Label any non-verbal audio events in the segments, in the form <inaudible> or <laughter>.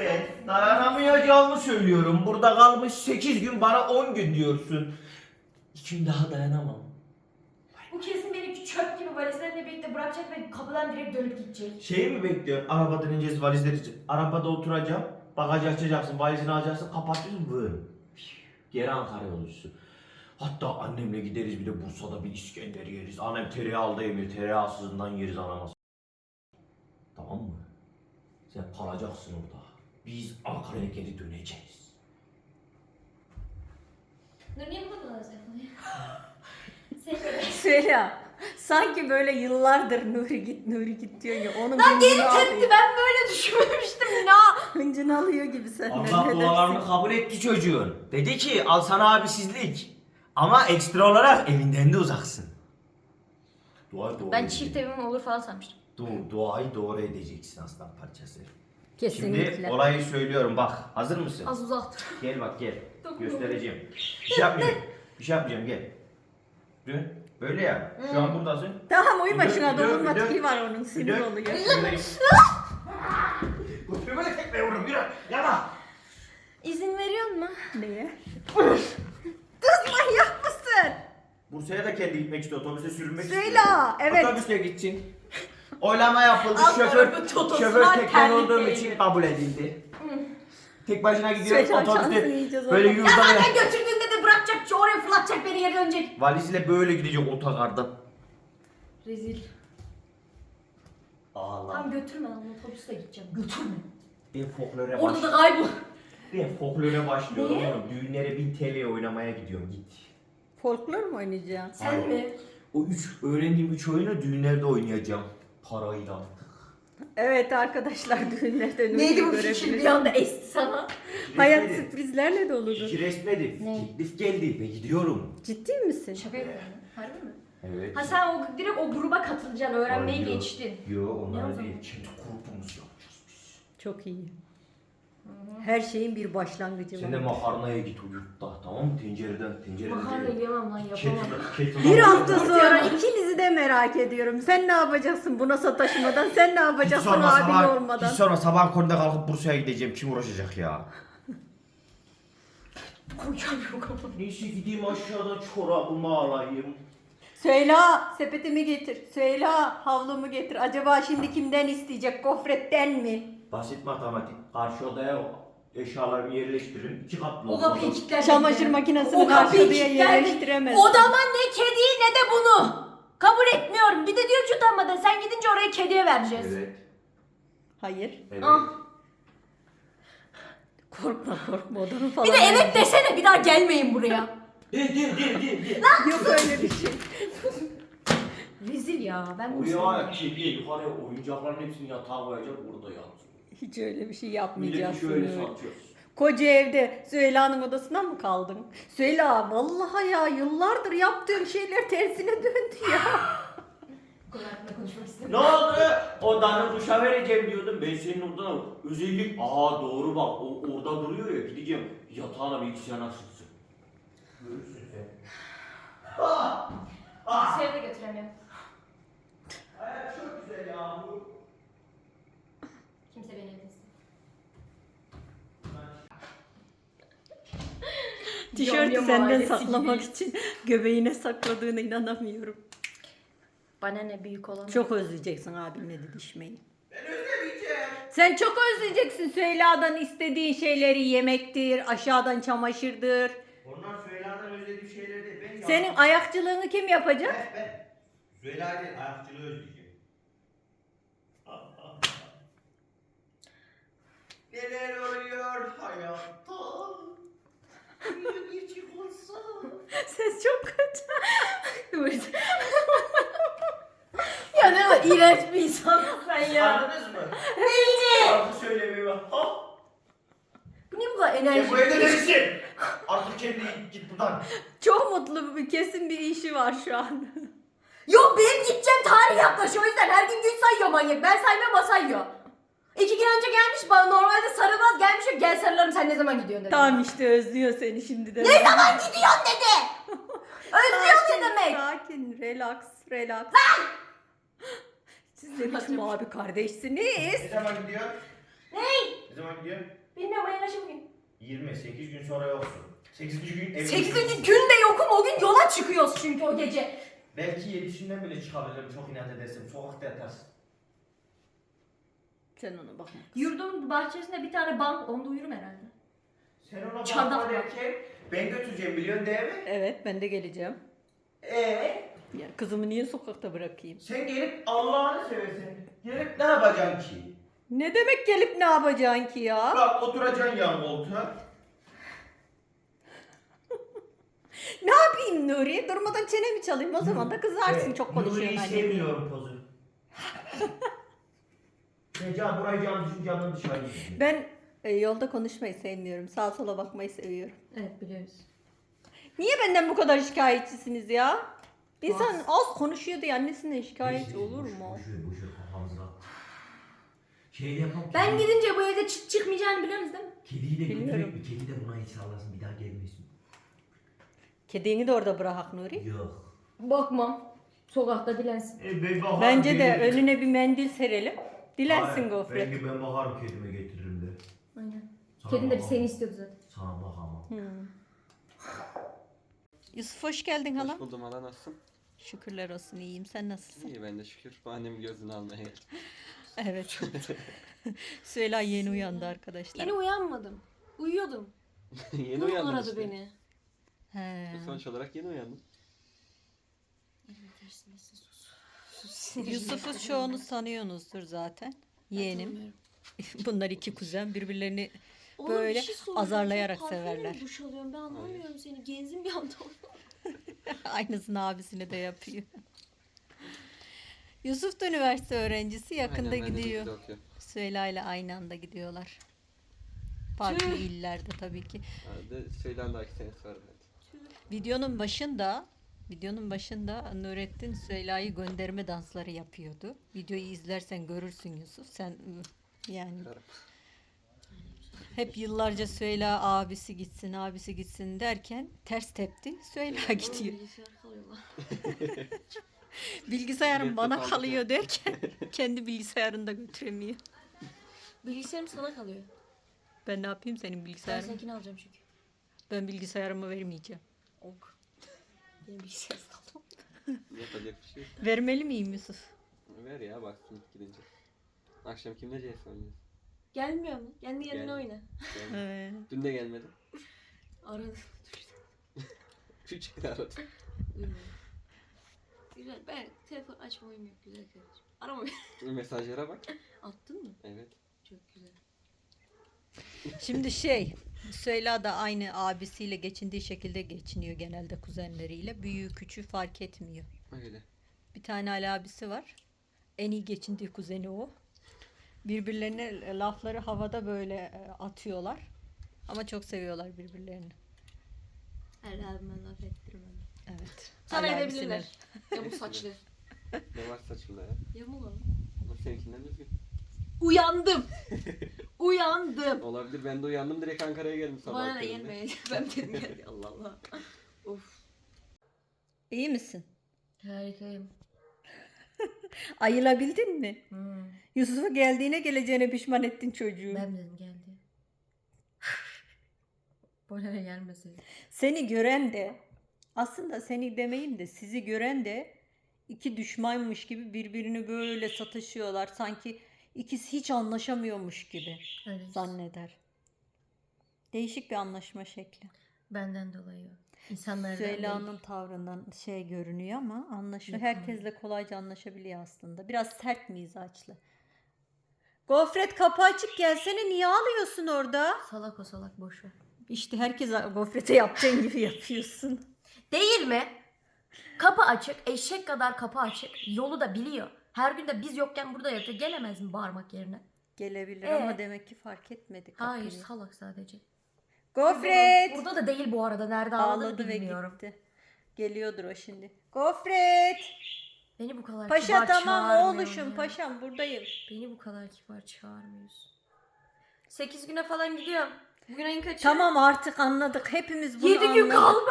Evet, dayanamayacağımı söylüyorum. Burada kalmış 8 gün bana 10 gün diyorsun. İçim daha dayanamam. Bu kesin benimki çöp gibi valizlerini birlikte bırakacak ve kapıdan direkt dönüp gidecek. Şeyi mi bekliyorsun? Arabadan ineceğiz valizleri için. Arabada oturacağım. Bagajı açacaksın, valizini alacaksın, kapatıyorsun. Vın. Geri Ankara yolcusu. Hatta annemle gideriz bir de Bursa'da bir İskender yeriz. Annem tereyağı da yemiyor. Tereyağsızından yeriz ananas. Tamam mı? Sen kalacaksın orada. Biz Ankara'ya geri döneceğiz. Dur niye bu kadar Sevgili. <laughs> Söyle. Sanki böyle yıllardır Nuri git Nuri git diyor ya. Onun Lan geri hıncını alıyor. tepti ben böyle düşünmemiştim ya. Hıncını alıyor gibi senden. Allah dualarını kabul etti çocuğun. Dedi ki al sana abisizlik. Ama ekstra olarak evinden de uzaksın. Dua doğru Ben edeceksin. çift evim olur falan sanmıştım. Du- duayı doğru edeceksin aslan parçası. Kesinlikle. Şimdi olayı söylüyorum bak. Hazır mısın? Az uzaktır. Gel bak gel. Göstereceğim. Bir şey yapmayacağım. Bir şey yapmayacağım gel. Dön. Böyle ya. Şu an buradasın. Tamam uyu başına dön, dokunma dön. tipi var onun Bir sinir dön. oluyor. Git. Götürme de tekmeye vururum. Yürü. Yana. İzin veriyor mu? Neye? Kız manyak mısın? Bursa'ya da kendi gitmek istiyor. Otobüse sürünmek istiyor. evet. Otobüsle gitsin. Oylama yapıldı. Alt şoför tarafı şoför terlik olduğum için kabul edildi. Tek başına gidiyor. Söyle, şansını Otobüste böyle oğlum. Ya yurda zaten götürdüğünde de bırakacak, oraya fırlatacak beni geri dönecek. Valizle böyle gidecek otogardan. Rezil. Allah. Tamam götürme lan otobüsle gideceğim. Götürme. Ben folklore Orada da kaybol. Ben folklore başlıyorum Niye? oğlum. Düğünlere 1000 TL oynamaya gidiyorum git. Folklor mu oynayacaksın? Sen mi? O üç öğrendiğim üç oyunu düğünlerde oynayacağım. Parayla. Evet arkadaşlar düğünlerde Nuri'yi Neydi bu fikir bir görebilirsiniz. anda esti sana? Hayat Resmedi. sürprizlerle doludur. Fikir resmedi. Ne? Teklif geldi ve gidiyorum. Ciddi misin? Şaka yapıyorsun. Harbi mi? Evet. Ha sen o direkt o gruba katılacaksın, öğrenmeyi Hayır. geçtin. Yo Ne o onlar zaman? değil. Kendi grubumuz yapacağız biz. Çok iyi. Her şeyin bir başlangıcı Sen de var. makarnaya git o yurtta tamam mı? Tencereden tencereden. Makarna yiyemem lan yapamam. Bir hafta sonra ikinizi de merak ediyorum. Sen ne yapacaksın buna sataşmadan? Sen ne Hiç yapacaksın sonra abin sabah, olmadan? hiç sonra sabah konuda kalkıp Bursa'ya gideceğim. Kim uğraşacak ya? Koyacağım yok ama. Neyse gideyim aşağıdan çorabımı alayım. Söyle sepetimi getir. Söyle havlumu getir. Acaba şimdi kimden isteyecek? Gofretten mi? Basit matematik. Karşı odaya eşyalarımı yerleştirin. İki katlı O olmalı. kapıyı kilitler. Çamaşır makinesini karşı odaya yerleştiremez. Odama ne kediyi ne de bunu. Kabul etmiyorum. Bir de diyor ki utanmadan sen gidince oraya kediye vereceğiz. Evet. Hayır. Evet. Ah. Korkma korkma odanı falan. Bir de evet desene bir daha gelmeyin buraya. Gel gel gel gel gel. Yok öyle bir şey. Rezil ya ben bunu Oraya kediye yukarıya oyuncakların hepsini yatağa koyacak burada yatıyor. Hiç öyle bir şey Milleti yapmayacaksın. şöyle öyle. satıyoruz. Koca evde Süheyla'nın odasına mı kaldın? Süheyla vallahi ya yıllardır yaptığım şeyler tersine döndü ya. Bu kadar hakkında konuşmak Ne istemiyorum. oldu? Odanı duşa vereceğim diyordum. Ben senin odana özellik... Aa doğru bak. O, orada duruyor ya. Gideceğim. Yatağına bilgisayarına sıksın. Görürsün sen. Ah! Ah! Seni de götüremiyorum. Hayat çok güzel ya bu. Kimse beni evlensin. <laughs> Tişörtü senden saklamak için <laughs> göbeğine sakladığına inanamıyorum. Bana ne büyük olan. Çok özleyeceksin abinle didişmeyi. Ben özlemeyeceğim. Sen çok özleyeceksin Süheyla'dan istediğin şeyleri yemektir, aşağıdan çamaşırdır. Onlar Süheyla'dan özlediğim şeyler değil. Ben Senin yaptım. ayakçılığını kim yapacak? Ben, ben. Süheyla değil, ayakçılığı özleyeceğim. Neler oluyor hayatta? Bir biricik olsa. Ses çok kötü. <laughs> Ya ne o iğrenç bir insansın sen ya. Anladınız mı? Neydi? Şarkı söylemeyi bak. Ha? Bu niye bu kadar Sen bu enerji? evde değilsin. Artık kendi git buradan. Çok mutlu bir kesin bir işi var şu an. Yok benim gideceğim tarih yaklaşıyor o yüzden her gün gün sayıyor manyak. Ben saymıyorum o sayıyor. İki gün önce gelmiş bana normalde sarılmaz gelmiş yok gel sarılalım sen ne zaman gidiyorsun dedi. Tamam işte özlüyor seni şimdi de. Ne zaman gidiyorsun dedi. <laughs> Özlüyor ne demek? Sakin, relax, relax. Siz de biçim abi kardeşsiniz. Ne zaman gidiyor? Ney? Ne zaman gidiyorsun? Bilmiyorum ayın başı bugün. 28 gün sonra yoksun. 8. gün evde. 8. günde yokum o gün yola çıkıyoruz çünkü o gece. Belki 7'sinden bile çıkabilirim çok inat edersin. Sokakta yatarsın. Sen ona bakma. Yurdumun bahçesinde bir tane bank onda uyurum herhalde. Sen ona Çardak bakma mı? derken ben götüreceğim biliyorsun değil mi? Evet ben de geleceğim. Eee? Ya kızımı niye sokakta bırakayım? Sen gelip Allah'ını seversen gelip ne yapacaksın ki? Ne demek gelip ne yapacaksın ki ya? Bak oturacaksın yan koltuğa. <laughs> Ne yapayım Nuri? Durmadan çenemi çalayım o zaman da kızarsın çok konuşuyorsun Nuri'yi anne. sevmiyorum pozu. <laughs> Neca burayı can düşün canın dışarı. Ben e, yolda konuşmayı sevmiyorum. Sağa sola bakmayı seviyorum. Evet biliyoruz. Niye benden bu kadar şikayetçisiniz ya? İnsan az konuşuyor diye annesinden şikayetçi olur mu? Kafamıza. Şey yapalım. Ben gidince bu evde çıt çıkmayacağını biliyorsunuz değil mi? Kediyi de götürek mi? Kedi de buna hiç sallasın bir daha gelmesin. Kedini de orada bırak Nuri. Yok. Bakmam. Sokakta dilensin. E, bakarım Bence de önüne bir mendil serelim. Dilensin Hayır, gofret. Belki ben bakarım kedime getiririm de. Aynen. Sana Kedin de bir bakamam. seni istiyordu zaten. Sana bakamam. Hmm. <laughs> Yusuf hoş geldin Hoş hala. buldum hala nasılsın? Şükürler olsun iyiyim. Sen nasılsın? İyi ben de şükür. Annemin gözünü almaya geldim. <laughs> Evet. <laughs> Süheyla yeni uyandı arkadaşlar. Yeni uyanmadım. Uyuyordum. yeni Nur uyandım aradı işte. beni. He. Sonuç olarak yeni uyandım. Yusuf'u çoğunuz tanıyorsunuzdur zaten. Yeğenim. <laughs> Bunlar iki kuzen birbirlerini Oğlum, Böyle bir şey soracağım. azarlayarak Sen parfümle severler. mi duş alıyorsun? Ben anlamıyorum seni. Genzin bir anda. <laughs> aynısını abisine de yapıyor. Yusuf da üniversite öğrencisi yakında Aynen, ben de gidiyor. Okuyorum. Süheyla ile aynı anda gidiyorlar. Farklı illerde tabii ki. Daha iki senesi var. Videonun başında videonun başında Nurettin Süheyla'yı gönderme dansları yapıyordu. Videoyu izlersen görürsün Yusuf. Sen yani hep yıllarca Süheyla abisi gitsin abisi gitsin derken ters tepti. Süheyla gidiyor. <laughs> Bilgisayarım bana kalıyor derken <laughs> kendi bilgisayarını da götüremiyor. Bilgisayarım sana kalıyor. Ben ne yapayım senin Ben bilgisayarını? seninkini alacağım çünkü. Ben bilgisayarımı vermeyeceğim. Ok. Benim bilgisayar saldım. <laughs> Yapacak bir şey yok. Vermeli miyim Yusuf? Ver ya baksın gidince. Akşam kimle CS oynuyoruz? Gelmiyor mu? Kendi kendine Gel. oyna. Ee, Dün de gelmedi. Aradım. <laughs> Üç kere aradım. Duymadım. Güzel. Ben telefon açmayı yok güzel kardeşim. Arama beni. Mesajlara bak. Attın mı? Evet. Çok güzel. Şimdi şey, Süheyla da aynı abisiyle geçindiği şekilde geçiniyor genelde kuzenleriyle. Büyüğü küçüğü fark etmiyor. Öyle. Bir tane Ali abisi var. En iyi geçindiği kuzeni o. Birbirlerine lafları havada böyle e, atıyorlar. Ama çok seviyorlar birbirlerini. Her abime laf ettirmem. Evet. Sana Ali edebilirler. abisine- Yamuk saçlı. Ne var saçında ya? Yamuk oğlum. Ama seninkinden düzgün. Uyandım. Uyandım. Olabilir ben de uyandım direkt Ankara'ya geldim sabah. Bana köründe. gelmeye. <laughs> Ben dedim geldi. Allah Allah. of. İyi misin? Harikayım. <laughs> Ayılabildin mi? Hmm. Yusuf'u geldiğine geleceğine pişman ettin çocuğu. Ben dedim geldi. <laughs> Bana ne gelmeseydi. Seni gören de aslında seni demeyeyim de sizi gören de iki düşmanmış gibi birbirini böyle sataşıyorlar. Sanki ikisi hiç anlaşamıyormuş gibi Öyle. zanneder. Değişik bir anlaşma şekli. Benden dolayı. İnsanlardan Süheyla'nın tavrından şey görünüyor ama anlaşıyor. Herkesle kolayca anlaşabiliyor aslında. Biraz sert mizaçlı. Gofret kapı açık gelsene niye ağlıyorsun orada? Salak o salak boş ver. İşte herkes gofrete yaptığın gibi <laughs> yapıyorsun. Değil mi? Kapı açık, eşek kadar kapı açık. Yolu da biliyor. Her gün de biz yokken burada yatıyor. Gelemez mi bağırmak yerine? Gelebilir Ee? ama demek ki fark etmedi kapıyı. Hayır, salak sadece. Gofret! Burada da değil bu arada. Nerede Ağladı ve bilmiyorum. gitti. Geliyordur o şimdi. Gofret! Beni bu kadar Paşa kibar tamam çağırmıyorsun oğluşum ya. paşam buradayım. Beni bu kadar kibar çağırmıyorsun. 8 güne falan gidiyorum. Bugün ayın kaçı? Tamam artık anladık. Hepimiz bunu 7 gün anladık. kaldı.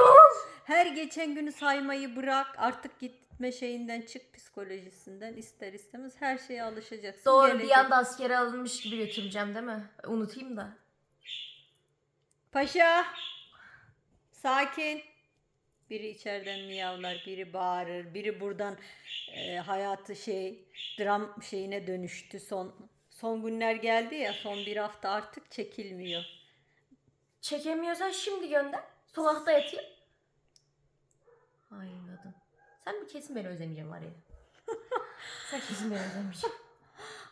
Her geçen günü saymayı bırak. Artık git gitme şeyinden çık psikolojisinden ister istemez her şeye alışacaksın. Doğru bir Gelecek. anda askere alınmış gibi götüreceğim değil mi? Unutayım da. Paşa. Sakin. Biri içeriden miyavlar, biri bağırır, biri buradan e, hayatı şey dram şeyine dönüştü. Son son günler geldi ya, son bir hafta artık çekilmiyor. Çekemiyorsan şimdi gönder. Sokakta yatayım. Ay kadın. Sen bir kesin beni özlemeyeceksin var ya. Sen kesin beni özlemeyeceksin.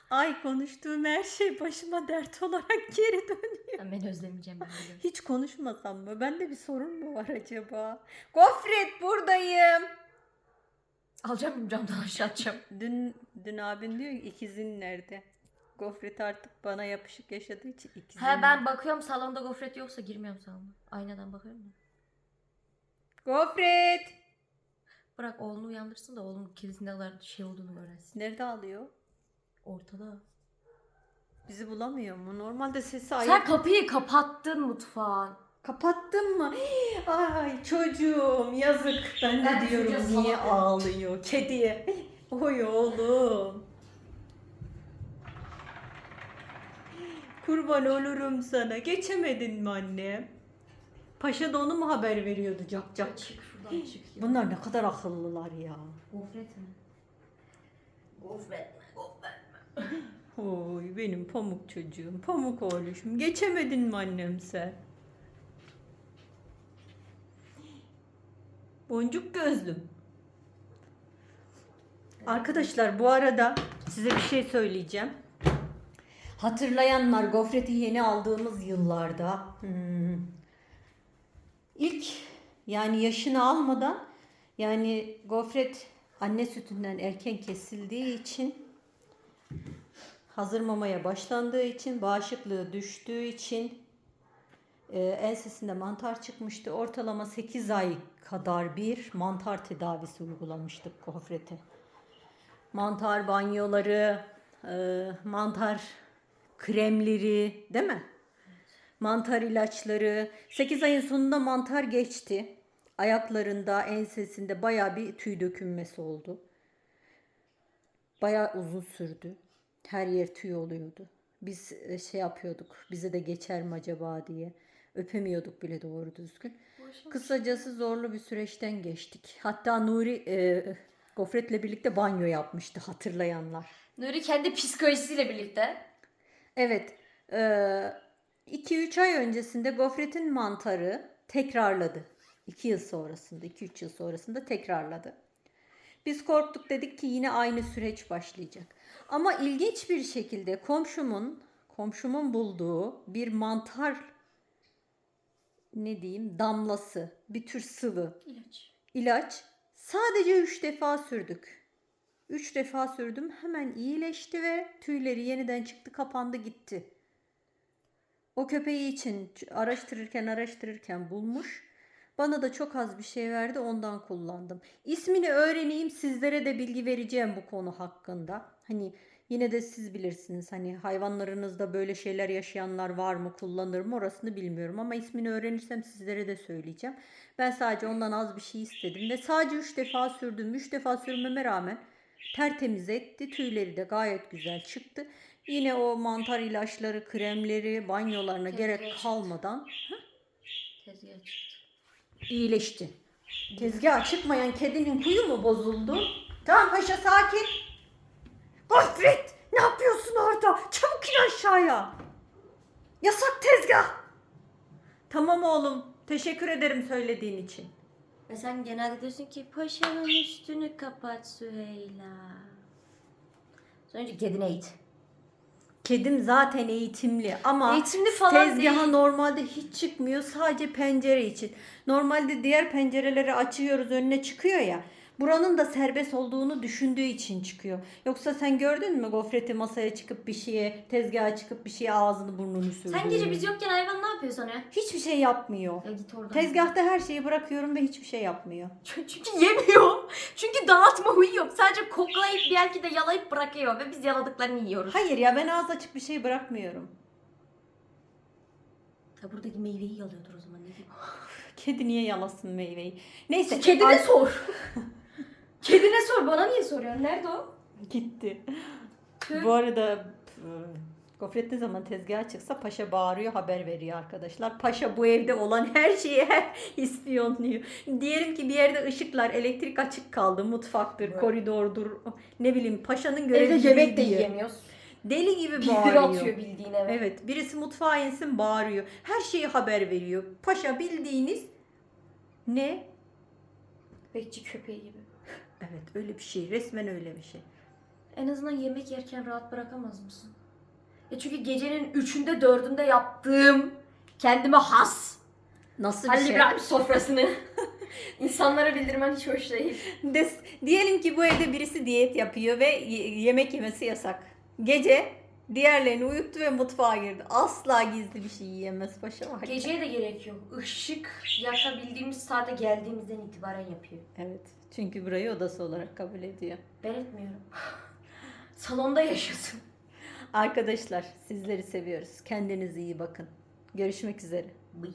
Ay konuştuğum her şey başıma dert olarak geri dönüyor. Beni özlemeyeceğim ben biliyorum. Hiç konuşmasam mı? Bende bir sorun mu var acaba? Gofret buradayım. Alacağım mı camdan aşağı atacağım. Dün dün abin diyor ki ikizin nerede? Gofret artık bana yapışık yaşadığı için ikizin. He ben bakıyorum salonda gofret yoksa girmiyorum salona. Aynadan bakıyorum da. Gofret. Bırak oğlunu uyandırsın da oğlum kedisinde kadar şey olduğunu öğrensin. Nerede alıyor? Ortada. Bizi bulamıyor mu? Normalde sesi ayıp. Sen kapıyı kapattın mutfağın. Kapattın mı? <gasps> Ay çocuğum yazık. Ben de Ben diyorum niye salak ağlıyor kediye. <gasps> Oy oğlum. <gasps> Kurban olurum sana. Geçemedin mi anne? Paşa da onu mu haber veriyordu cak cak? Çık şuradan çık ya. Bunlar ne kadar akıllılar ya. Gofret mi? Gofret mi? Gofret mi? <laughs> Oy benim pamuk çocuğum, pamuk oğluşum. Geçemedin mi annem sen? Boncuk gözlüm. Arkadaşlar bu arada size bir şey söyleyeceğim. Hatırlayanlar gofreti yeni aldığımız yıllarda hmm, ilk yani yaşını almadan yani gofret anne sütünden erken kesildiği için hazır mamaya başlandığı için, bağışıklığı düştüğü için e, ensesinde mantar çıkmıştı. Ortalama 8 ay kadar bir mantar tedavisi uygulamıştık gofrete. Mantar banyoları, e, mantar kremleri değil mi? Mantar ilaçları. 8 ayın sonunda mantar geçti. Ayaklarında, ensesinde baya bir tüy dökülmesi oldu. Bayağı uzun sürdü. Her yer tüy oluyordu. Biz e, şey yapıyorduk. Bize de geçer mi acaba diye. Öpemiyorduk bile doğru düzgün. Kısacası zorlu bir süreçten geçtik. Hatta Nuri e, Gofret'le birlikte banyo yapmıştı hatırlayanlar. Nuri kendi psikolojisiyle birlikte. Evet. 2-3 ay öncesinde Gofret'in mantarı tekrarladı. 2 yıl sonrasında, 2-3 yıl sonrasında tekrarladı. Biz korktuk dedik ki yine aynı süreç başlayacak. Ama ilginç bir şekilde komşumun komşumun bulduğu bir mantar ne diyeyim damlası, bir tür sıvı İlaç. ilaç sadece 3 defa sürdük. 3 defa sürdüm hemen iyileşti ve tüyleri yeniden çıktı kapandı gitti. O köpeği için araştırırken araştırırken bulmuş. Bana da çok az bir şey verdi ondan kullandım. İsmini öğreneyim sizlere de bilgi vereceğim bu konu hakkında. Hani yine de siz bilirsiniz hani hayvanlarınızda böyle şeyler yaşayanlar var mı kullanır mı orasını bilmiyorum ama ismini öğrenirsem sizlere de söyleyeceğim. Ben sadece ondan az bir şey istedim ve sadece 3 defa sürdüm. 3 defa sürmeme rağmen tertemiz etti. Tüyleri de gayet güzel çıktı. Yine o mantar ilaçları, kremleri, banyolarına gerek Tezgah kalmadan Tezgah çıktı. iyileşti. Tezgaha çıkmayan kedinin kuyu mu bozuldu? Tamam paşa sakin. Gofret ne yapıyorsun orada? Çabuk in aşağıya. Yasak tezgah. Tamam oğlum. Teşekkür ederim söylediğin için. Ve sen genelde diyorsun ki paşanın üstünü kapat Süheyla. Sonra kedine eğit. Kedim zaten eğitimli ama Eğitimli falan tezgaha değil. normalde hiç çıkmıyor sadece pencere için. Normalde diğer pencereleri açıyoruz önüne çıkıyor ya. Buranın da serbest olduğunu düşündüğü için çıkıyor. Yoksa sen gördün mü gofreti masaya çıkıp bir şeye, tezgaha çıkıp bir şeye ağzını burnunu sürdüğünü? Sen gece biz yokken hayvan ne yapıyor sana? Hiçbir şey yapmıyor. Ya git oradan. Tezgahta her şeyi bırakıyorum ve hiçbir şey yapmıyor. <laughs> Çünkü yemiyor. Çünkü dağıtma huyu yok. Sadece koklayıp belki de yalayıp bırakıyor ve biz yaladıklarını yiyoruz. Hayır ya ben ağız açık bir şey bırakmıyorum. Ha buradaki meyveyi yalıyordur o zaman ne diyeyim. Kedi niye yalasın meyveyi? Neyse. Kedine ar- sor. <laughs> Kedine sor bana niye soruyorsun? Nerede o? Gitti. Tüh. Bu arada e, gofret ne zaman tezgaha çıksa paşa bağırıyor haber veriyor arkadaşlar. Paşa bu evde olan her şeyi <laughs> ispiyonluyor. Diyelim ki bir yerde ışıklar elektrik açık kaldı mutfaktır Evet. koridordur ne bileyim paşanın görevi Evde yemek de yiyemiyoruz. Deli gibi Bildiri bağırıyor. atıyor bildiğin eve. Evet birisi mutfağa insin bağırıyor. Her şeyi haber veriyor. Paşa bildiğiniz ne? Bekçi köpeği gibi. Evet öyle bir şey resmen öyle bir şey. En azından yemek yerken rahat bırakamaz mısın? Ya çünkü gecenin üçünde dördünde yaptığım kendime has Nasıl bir Halil şey? İbrahim sofrasını <laughs> insanlara bildirmen hiç hoş değil. Des- diyelim ki bu evde birisi diyet yapıyor ve ye- yemek yemesi yasak. Gece diğerlerini uyuttu ve mutfağa girdi. Asla gizli bir şey yiyemez paşa var. Geceye de gerek yok. Işık yakabildiğimiz saate geldiğimizden itibaren yapıyor. Evet. Çünkü burayı odası olarak kabul ediyor. Ben etmiyorum. <laughs> Salonda yaşasın. Arkadaşlar sizleri seviyoruz. Kendinize iyi bakın. Görüşmek üzere. Bıy.